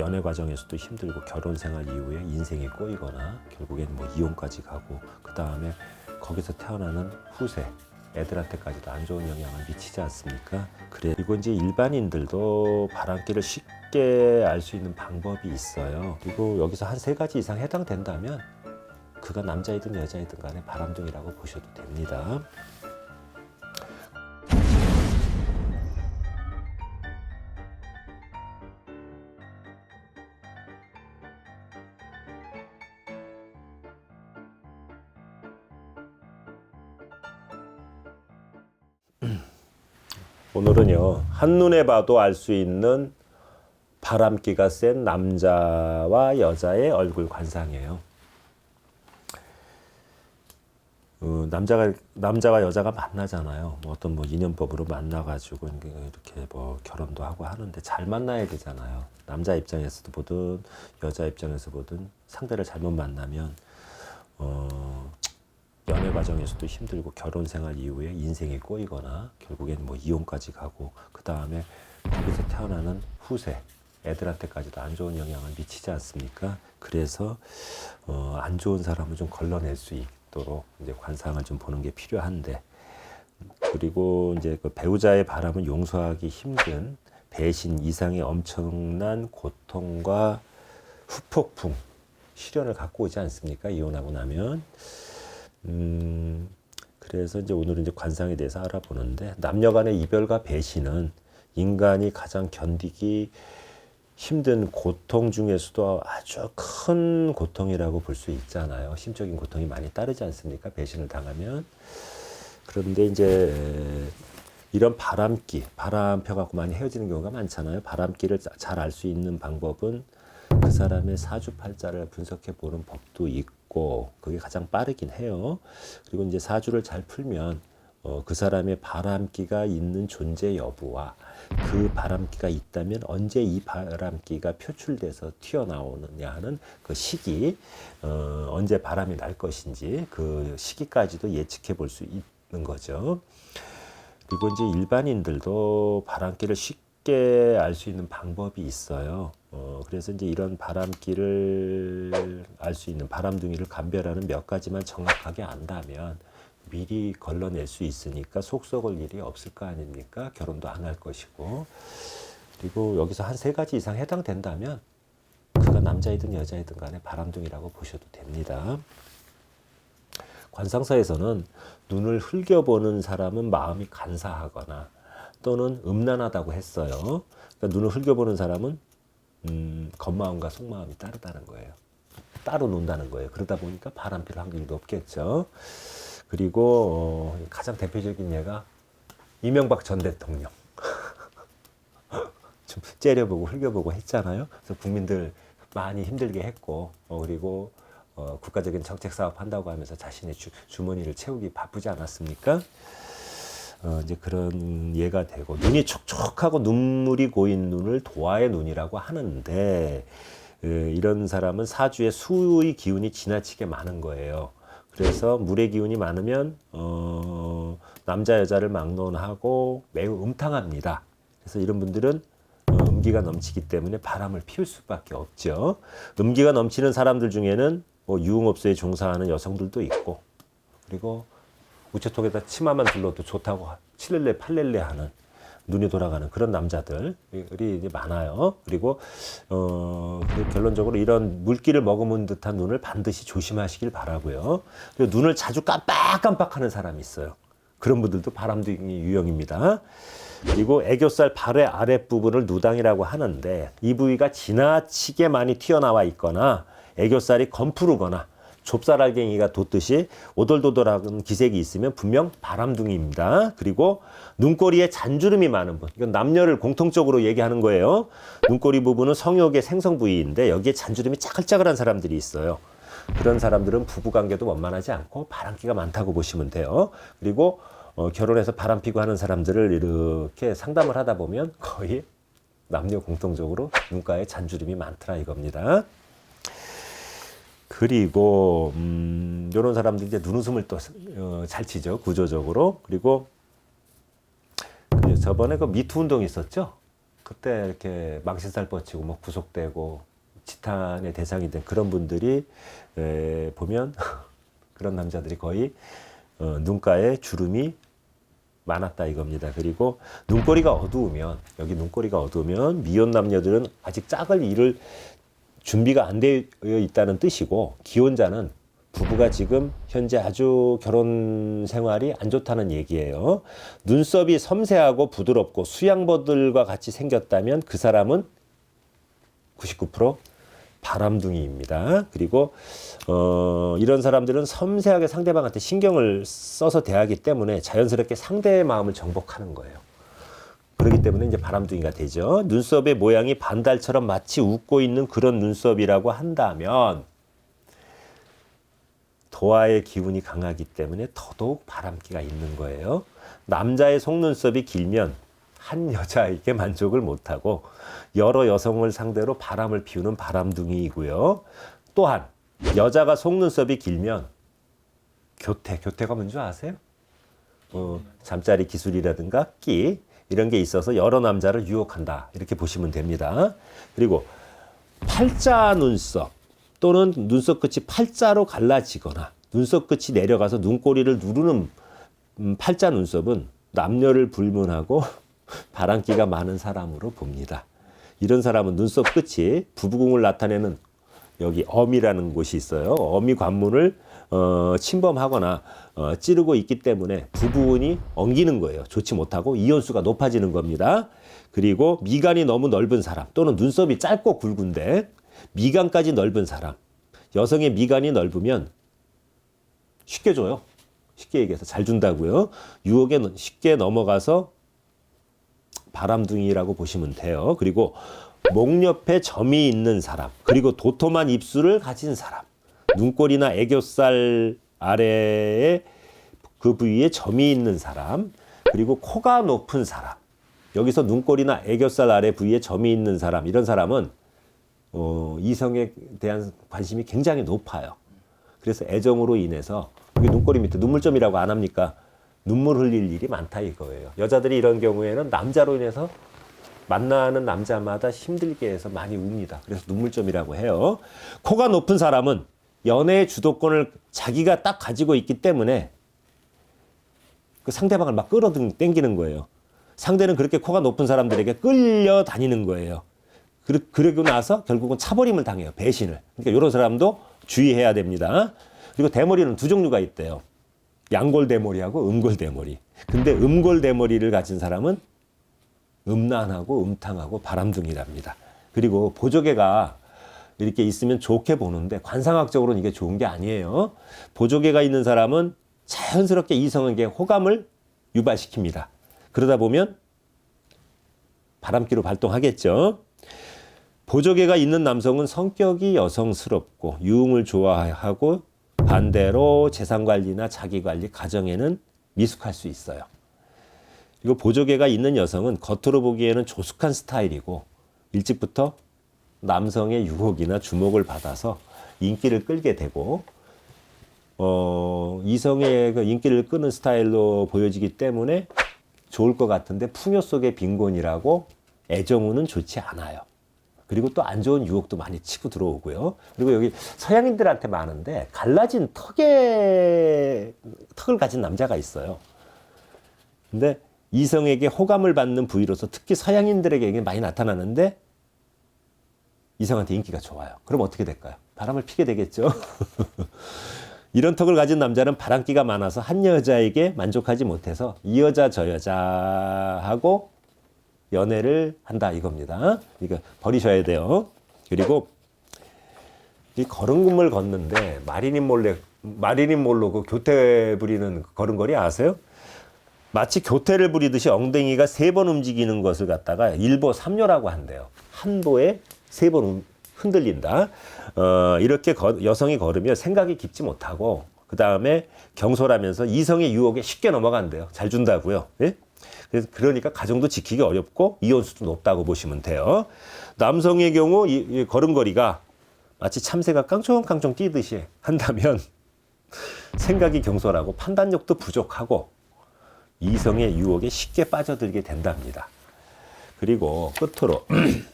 연애 과정에서도 힘들고 결혼 생활 이후에 인생이 꼬이거나 결국엔 뭐 이혼까지 가고 그 다음에 거기서 태어나는 후세 애들한테까지도 안 좋은 영향을 미치지 않습니까? 그래 그리고 이제 일반인들도 바람기를 쉽게 알 수 있는 방법이 있어요. 그리고 여기서 한 세 가지 이상 해당된다면 그가 남자이든 여자이든 간에 바람둥이라고 보셔도 됩니다. 오늘은요 한눈에 봐도 알 수 있는 바람기가 센 남자와 여자의 얼굴 관상이에요. 어, 남자가 남자와 여자가 만나잖아요. 뭐 어떤 뭐 인연법으로 만나가지고 이렇게 뭐 결혼도 하고 하는데 잘 만나야 되잖아요. 남자 입장에서도 보든 여자 입장에서 보든 상대를 잘못 만나면 어, 연애 과정에서도 힘들고 결혼 생활 이후에 인생이 꼬이거나 결국엔 뭐 이혼까지 가고 그 다음에 거기서 태어나는 후세 애들한테까지도 안 좋은 영향을 미치지 않습니까? 그래서 어, 안 좋은 사람을 좀 걸러낼 수 있도록 이제 관상을 좀 보는 게 필요한데 그리고 이제 그 배우자의 바람을 용서하기 힘든 배신 이상의 엄청난 고통과 후폭풍 시련을 갖고 오지 않습니까? 이혼하고 나면 음, 그래서 이제 오늘은 이제 관상에 대해서 알아보는데 남녀 간의 이별과 배신은 인간이 가장 견디기 힘든 고통 중에서도 아주 큰 고통이라고 볼 수 있잖아요. 심적인 고통이 많이 따르지 않습니까? 배신을 당하면. 그런데 이제 이런 바람기, 바람 펴갖고 많이 헤어지는 경우가 많잖아요. 바람기를 잘 알 수 있는 방법은 그 사람의 사주팔자를 분석해 보는 법도 있고 그게 가장 빠르긴 해요. 그리고 이제 사주를 잘 풀면 어, 그 사람의 바람기가 있는 존재 여부와 그 바람기가 있다면 언제 이 바람기가 표출돼서 튀어나오느냐 하는 그 시기, 어, 언제 바람이 날 것인지 그 시기까지도 예측해 볼 수 있는 거죠. 그리고 이제 일반인들도 바람기를 쉽게 알 수 있는 방법이 있어요. 어, 그래서 이제 이런 바람기를 알수 있는 바람둥이를 감별하는 몇 가지만 정확하게 안다면 미리 걸러낼 수 있으니까 속 썩을 일이 없을 거 아닙니까? 결혼도 안 할 것이고. 그리고 여기서 한 세 가지 이상 해당된다면 그가 남자이든 여자이든 간에 바람둥이라고 보셔도 됩니다. 관상사에서는 눈을 흘겨보는 사람은 마음이 간사하거나 또는 음란하다고 했어요. 그러니까 눈을 흘겨보는 사람은 음, 겉마음과 속마음이 따르다는 거예요. 따로 논다는 거예요. 그러다 보니까 바람 필 확률이 높겠죠. 그리고 어, 가장 대표적인 예가 이명박 전 대통령. 좀 째려보고 흘겨보고 했잖아요. 그래서 국민들 많이 힘들게 했고, 어, 그리고 어, 국가적인 정책 사업 한다고 하면서 자신의 주, 주머니를 채우기 바쁘지 않았습니까? 어, 이제 그런 예가 되고 눈이 촉촉하고 눈물이 고인 눈을 도화의 눈이라고 하는데 에, 이런 사람은 사주에 수의 기운이 지나치게 많은 거예요. 그래서 물의 기운이 많으면 어, 남자 여자를 막론하고 매우 음탕합니다. 그래서 이런 분들은 어, 음기가 넘치기 때문에 바람을 피울 수밖에 없죠. 음기가 넘치는 사람들 중에는 뭐 유흥업소에 종사하는 여성들도 있고 그리고 우체통에다 치마만 둘러도 좋다고 칠렐레 팔렐레 하는 눈이 돌아가는 그런 남자들이 이제 많아요. 그리고 어그 결론적으로 이런 물기를 머금은 듯한 눈을 반드시 조심하시길 바라고요. 그리고 눈을 자주 깜빡깜빡하는 사람이 있어요. 그런 분들도 바람둥이 유형입니다. 그리고 애교살 발의 아랫부분을 누당이라고 하는데 이 부위가 지나치게 많이 튀어나와 있거나 애교살이 검푸르거나 좁쌀알갱이가 돋듯이 오돌도돌한 기색이 있으면 분명 바람둥이입니다. 그리고 눈꼬리에 잔주름이 많은 분. 이건 남녀를 공통적으로 얘기하는 거예요. 눈꼬리 부분은 성욕의 생성 부위인데 여기에 잔주름이 짜글짜글한 사람들이 있어요. 그런 사람들은 부부관계도 원만하지 않고 바람기가 많다고 보시면 돼요. 그리고 어, 결혼해서 바람 피고 하는 사람들을 이렇게 상담을 하다 보면 거의 남녀 공통적으로 눈가에 잔주름이 많더라 이겁니다. 그리고 음, 이런 사람들이 이제 눈웃음을 또잘 치죠 구조적으로 그리고 그 저번에 그 미투 운동 있었죠 그때 이렇게 망신살 뻗치고 뭐 구속되고 지탄의 대상이 된 그런 분들이 에, 보면 그런 남자들이 거의 어, 눈가에 주름이 많았다 이겁니다. 그리고 눈꼬리가 어두우면 여기 눈꼬리가 어두우면 미혼 남녀들은 아직 짝을 이룰 준비가 안 되어 있다는 뜻이고 기혼자는 부부가 지금 현재 아주 결혼 생활이 안 좋다는 얘기예요. 눈썹이 섬세하고 부드럽고 수양버들과 같이 생겼다면 그 사람은 99% 바람둥이입니다. 그리고 어, 이런 사람들은 섬세하게 상대방한테 신경을 써서 대하기 때문에 자연스럽게 상대의 마음을 정복하는 거예요. 그렇기 때문에 이제 바람둥이가 되죠. 눈썹의 모양이 반달처럼 마치 웃고 있는 그런 눈썹이라고 한다면 도화의 기운이 강하기 때문에 더더욱 바람기가 있는 거예요. 남자의 속눈썹이 길면 한 여자에게 만족을 못하고 여러 여성을 상대로 바람을 피우는 바람둥이이고요. 또한 여자가 속눈썹이 길면 교태, 교태가 뭔지 아세요? 어, 잠자리 기술이라든가 끼 이런 게 있어서 여러 남자를 유혹한다 이렇게 보시면 됩니다. 그리고 팔자 눈썹 또는 눈썹 끝이 팔자로 갈라지거나 눈썹 끝이 내려가서 눈꼬리를 누르는 음, 팔자 눈썹은 남녀를 불문하고 바람기가 많은 사람으로 봅니다. 이런 사람은 눈썹 끝이 부부궁을 나타내는 여기 엄이라는 곳이 있어요. 어미 관문을 어, 침범하거나 어, 찌르고 있기 때문에 부부운이 엉기는 거예요. 좋지 못하고 이온수가 높아지는 겁니다. 그리고 미간이 너무 넓은 사람 또는 눈썹이 짧고 굵은데 미간까지 넓은 사람 여성의 미간이 넓으면 쉽게 줘요. 쉽게 얘기해서 잘 준다고요. 유혹에 쉽게 넘어가서 바람둥이라고 보시면 돼요. 그리고 목 옆에 점이 있는 사람, 그리고 도톰한 입술을 가진 사람, 눈꼬리나 애교살 아래에 그 부위에 점이 있는 사람, 그리고 코가 높은 사람, 여기서 눈꼬리나 애교살 아래 부위에 점이 있는 사람, 이런 사람은 어, 이성에 대한 관심이 굉장히 높아요. 그래서 애정으로 인해서 여기 눈꼬리 밑에 눈물점이라고 안 합니까? 눈물 흘릴 일이 많다 이거예요. 여자들이 이런 경우에는 남자로 인해서 만나는 남자마다 힘들게 해서 많이 웁니다. 그래서 눈물점이라고 해요. 코가 높은 사람은 연애의 주도권을 자기가 딱 가지고 있기 때문에 그 상대방을 막 끌어당기는 거예요. 상대는 그렇게 코가 높은 사람들에게 끌려 다니는 거예요. 그러, 그러고 나서 결국은 차버림을 당해요. 배신을. 그러니까 이런 사람도 주의해야 됩니다. 그리고 대머리는 두 종류가 있대요. 양골대머리하고 음골대머리. 근데 음골대머리를 가진 사람은 음란하고 음탕하고 바람둥이랍니다. 그리고 보조개가 이렇게 있으면 좋게 보는데 관상학적으로는 이게 좋은 게 아니에요. 보조개가 있는 사람은 자연스럽게 이성에게 호감을 유발시킵니다. 그러다 보면 바람기로 발동하겠죠. 보조개가 있는 남성은 성격이 여성스럽고 유흥을 좋아하고 반대로 재산 관리나 자기 관리, 가정에는 미숙할 수 있어요. 그리고 보조개가 있는 여성은 겉으로 보기에는 조숙한 스타일이고 일찍부터 남성의 유혹이나 주목을 받아서 인기를 끌게 되고 어, 이성의 그 인기를 끄는 스타일로 보여지기 때문에 좋을 것 같은데 풍요 속의 빈곤이라고 애정우는 좋지 않아요. 그리고 또 안 좋은 유혹도 많이 치고 들어오고요. 그리고 여기 서양인들한테 많은데 갈라진 턱에 턱을 가진 남자가 있어요. 근데 이성에게 호감을 받는 부위로서 특히 서양인들에게 많이 나타나는데 이성한테 인기가 좋아요. 그럼 어떻게 될까요? 바람을 피게 되겠죠. 이런 턱을 가진 남자는 바람기가 많아서 한 여자에게 만족하지 못해서 이 여자 저 여자하고 연애를 한다 이겁니다. 이거 버리셔야 돼요. 그리고 이 걸음금을 걷는데 마리닌 몰래 마리닌 몰로 그 교태 부리는 걸음걸이 아세요? 마치 교태를 부리듯이 엉덩이가 세 번 움직이는 것을 갖다가 일보 삼요라고 한대요. 한 보에 세 번 흔들린다. 어, 이렇게 거, 여성이 걸으면 생각이 깊지 못하고 그 다음에 경솔하면서 이성의 유혹에 쉽게 넘어간대요. 잘 준다고요. 예? 그래서 그러니까 가정도 지키기 어렵고 이혼수도 높다고 보시면 돼요. 남성의 경우 이, 이 걸음걸이가 마치 참새가 깡총깡총 뛰듯이 한다면 생각이 경솔하고 판단력도 부족하고 이성의 유혹에 쉽게 빠져들게 된답니다. 그리고 끝으로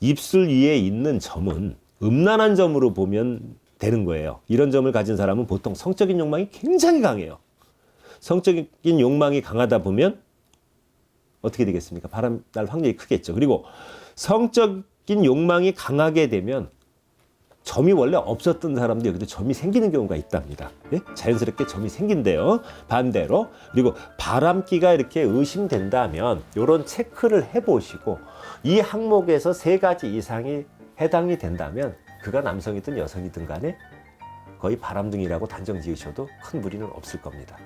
입술 위에 있는 점은 음란한 점으로 보면 되는 거예요. 이런 점을 가진 사람은 보통 성적인 욕망이 굉장히 강해요. 성적인 욕망이 강하다 보면 어떻게 되겠습니까? 바람 날 확률이 크겠죠. 그리고 성적인 욕망이 강하게 되면 점이 원래 없었던 사람도 여기도 점이 생기는 경우가 있답니다. 예? 자연스럽게 점이 생긴대요. 반대로 그리고 바람기가 이렇게 의심된다면 이런 체크를 해보시고 이 항목에서 세 가지 이상이 해당이 된다면 그가 남성이든 여성이든 간에 거의 바람둥이라고 단정 지으셔도 큰 무리는 없을 겁니다.